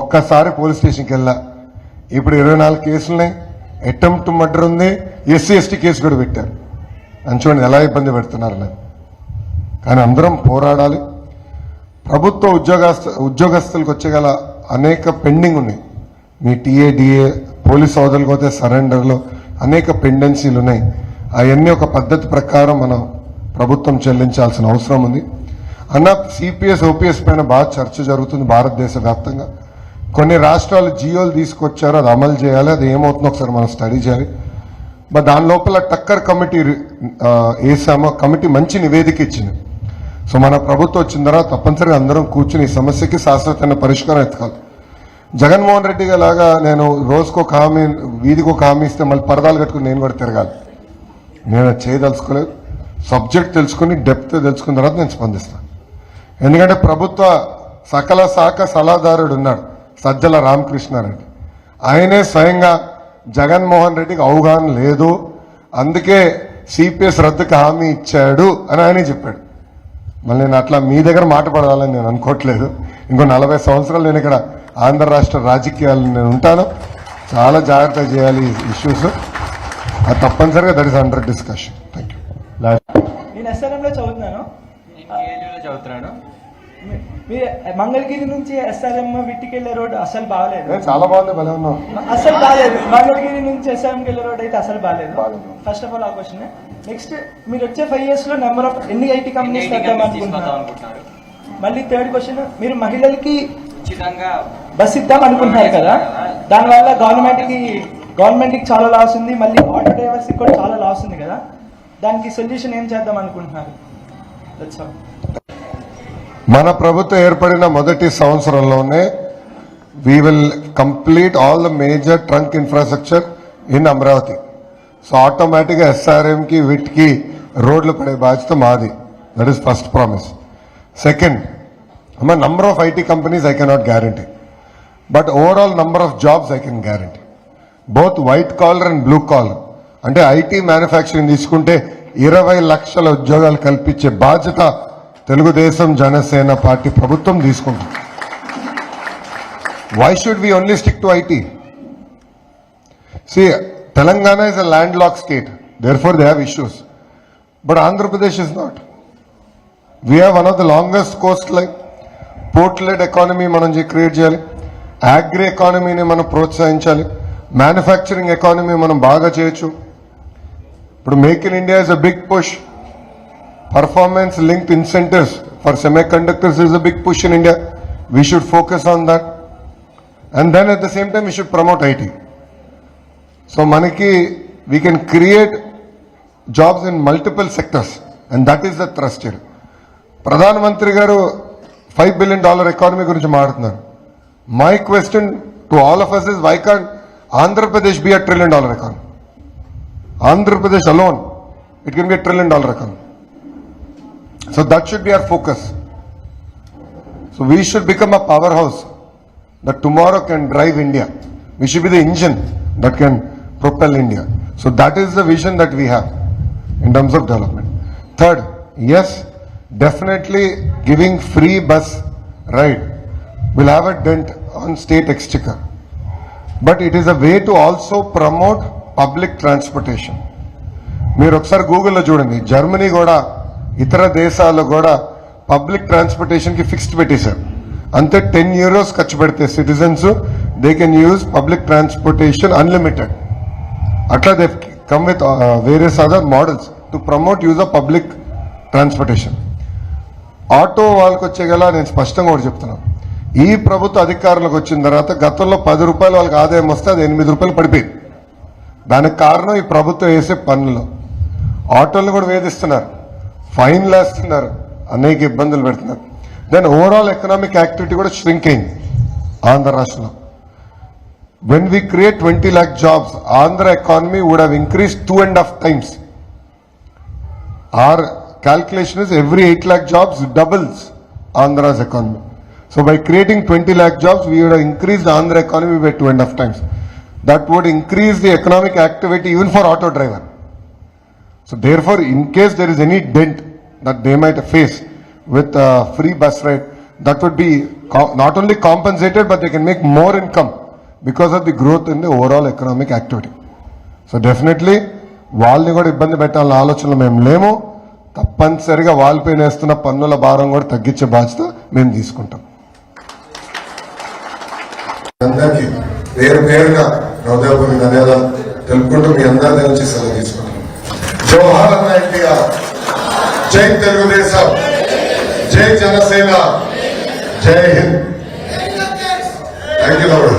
ఒక్కసారి పోలీస్ స్టేషన్కి వెళ్ళా. ఇప్పుడు ఇరవై నాలుగు కేసులున్నాయి. అటెంప్ట్ మర్డర్ ఉంది. ఎస్సీ ఎస్టీ కేసు కూడా పెట్టారు. అని చూడండి ఎలా ఇబ్బంది పెడుతున్నారు నేను కానీ అందరం పోరాడాలి. ప్రభుత్వ ఉద్యోగస్తు ఉద్యోగస్తులకు వచ్చేగల అనేక పెండింగ్ ఉన్నాయి. మీ టీఏ డిఏ పోలీస్ సోదరులకు అయితే సరెండర్లో అనేక పెండెన్సీలు ఉన్నాయి. అవన్నీ ఒక పద్ధతి ప్రకారం మనం ప్రభుత్వం చెల్లించాల్సిన అవసరం ఉంది. అన్న సిపిఎస్ ఓపీఎస్ పైన బాగా చర్చ జరుగుతుంది భారతదేశ వ్యాప్తంగా. కొన్ని రాష్ట్రాలు జియోలు తీసుకొచ్చారు అది అమలు చేయాలి అది ఏమవుతుందో ఒకసారి మనం స్టడీ చేయాలి. బట్ దాని లోపల టక్కర్ కమిటీ వేసామో కమిటీ మంచి నివేదిక ఇచ్చింది. సో మన ప్రభుత్వం వచ్చిన తర్వాత తప్పనిసరిగా అందరం కూర్చుని ఈ సమస్యకి శాశ్వతమైన పరిష్కారం ఎత్తుకోవాలి. జగన్మోహన్ రెడ్డి లాగా నేను రోజుకో హామీ వీధికో హామీ ఇస్తే మళ్ళీ పరదాలు కట్టుకుని నేను కూడా తిరగాలి. నేను అది చేయదలుచుకోలేదు. సబ్జెక్ట్ తెలుసుకుని డెప్త్ తెలుసుకున్న తర్వాత నేను స్పందిస్తాను. ఎందుకంటే ప్రభుత్వ సకల శాఖ సలహాదారుడు ఉన్నాడు. సజ్జల రామకృష్ణారెడ్డి ఆయనే స్వయంగా జగన్మోహన్ రెడ్డికి అవగాహన లేదు. అందుకే సిపిఎస్ రద్దుకి హామీ ఇచ్చాడు అని ఆయనే చెప్పాడు. మళ్ళీ నేను అట్లా మీ దగ్గర మాట పడాలని నేను అనుకోవట్లేదు. ఇంకో నలభై సంవత్సరాలు నేను ఇక్కడ ఆంధ్ర రాష్ట్ర రాజకీయాలు నేను ఉంటాను. చాలా జాగ్రత్త చేయాలి ఈ ఇష్యూస్ అది తప్పనిసరిగా that is under discussion thank you నేను ఎస్ఆర్ఎంలో చదువుతున్నాను. మంగళగిరి నుంచి ఎస్ఆర్ఎం విట్టికెళ్ళే రోడ్ అసలు బాగలేదు. చాలా బాగుంది భలే ఉన్నావు. అసలు బాగాలేదు. మంగళగిరి నుంచి ఎస్ఆర్ఎంకి వెళ్ళే రోడ్ అయితే అసలు బాగాలేదు. బాలేదు. ఫస్ట్ ఆఫ్ ఆల్ ఆ క్వశ్చన్ నెక్స్ట్ మీరు వచ్చే ఫైవ్ ఇయర్స్లో నెంబర్ ఆఫ్ ఎన్ని ఐటీ కంపెనీస్ తెద్దాం అనుకుంటున్నారు? మళ్ళీ థర్డ్ క్వశ్చన్ మీరు మహిళలకి ఉచితంగా బస్ ఇద్దాం అనుకుంటున్నారు కదా? దానివల్ల గవర్నమెంట్కి గవర్నమెంట్కి చాలా లాస్ ఉంది. మళ్ళీ ఆటో డ్రైవర్స్కి కూడా చాలా లాస్ ఉంది కదా? దానికి సొల్యూషన్ ఏం చేద్దాం అనుకుంటున్నారు. మన ప్రభుత్వం ఏర్పడిన మొదటి సంవత్సరంలోనే we will complete all the major trunk infrastructure in Amaravati so ఆటోమేటిక్గా ఎస్ఆర్ఎంకి వీటికి రోడ్లు పడే బాధ్యత మాది. That is first promise second అమ్మ number of IT companies I cannot guarantee but overall number of jobs I can guarantee both white collar and blue collar అంటే IT manufacturing తీసుకుంటే ఇరవై లక్షల ఉద్యోగాలు కల్పించే బాధ్యత తెలుగుదేశం జనసేన పార్టీ ప్రభుత్వం తీసుకుంటుంది. Why should we only stick to IT see Telangana is a land lock state therefore they have issues but Andhra Pradesh is not we have one of the longest coastline port led economy మనం create చేయాలి agri ఎకానమీని మనం ప్రోత్సహించాలి. Manufacturing economy మనం బాగా చేయొచ్చు. ఇప్పుడు make in India is a big push performance linked incentives for semiconductors is a big push in India we should focus on that and then at the same time we should promote IT so మనకి we can create jobs in multiple sectors and that is the thrust ప్రధానమంత్రి garu five billion dollar economy గురించి మాట్లాడుతున్నారు. My question to all of us is why can Andhra Pradesh be a trillion dollar economy Andhra Pradesh alone it can be a trillion dollar economy so that should be our focus so we should become a powerhouse that tomorrow can drive India. We should be the engine that can propel India. So that is the vision that we have in terms of development. Third, yes, definitely giving free bus ride will have a dent on state exchequer. But it is a way to also promote public transportation. మీరు ఒకసారి గూగుల్లో చూడండి Germany కూడా ఇతర దేశాల్లో కూడా public ట్రాన్స్పోర్టేషన్కి fixed పెట్టేశారు. అంతే టెన్ యూరోస్ ఖర్చు పెడితే citizens they can use public transportation unlimited. అట్లా they come with various other models to promote use of public transportation auto వాళ్ళకి వచ్చేగల నేను స్పష్టంగా ఒకటి చెప్తున్నాను ఈ ప్రభుత్వ అధికారులకు వచ్చిన తర్వాత గతంలో పది రూపాయలు వాళ్ళకి ఆదాయం వస్తే అది ఎనిమిది రూపాయలు పడిపోయింది. దానికి కారణం ఈ ప్రభుత్వం వేసే పన్నులు ఆటోలను కూడా వేధిస్తున్నారు. ఫైన్లు వేస్తున్నారు అనేక ఇబ్బందులు పెడుతున్నారు దెన్ ఓవరాల్ ఎకనామిక్ యాక్టివిటీ కూడా ష్రింక్ అయింది ఆంధ్ర రాష్ట్రంలో when we create twenty lakh jobs Andhra economy would have increase two and half times our calculation is every 8 lakh jobs doubles Andhra's economy. So by creating 20 lakh jobs, we would have increased the Andhra economy by two and a half times. That would increase the economic activity even for auto driver. So therefore, in case there is any dent that they might face with uh, free bus ride, that would be not only compensated, but they can make more income because of the growth in the overall economic activity. So definitely వాళ్ళని కూడా ఇబ్బంది పెట్టాలన్న ఆలోచనలు మేము లేము తప్పనిసరిగా వాళ్ళపైన వేస్తున్న పన్నుల భారం కూడా తగ్గించే బాధ్యత మేము తీసుకుంటాం అందరికీ పేరు పేరుగా హృదయపూర్వక ధన్యవాదాలు తెలుపుకుంటూ మీ అందరి నుంచి సెలవు తీసుకుంటాం జోహార్ అన్న జై తెలుగుదేశం జై జనసేన జై హింద్ థ్యాంక్ యూ లవర్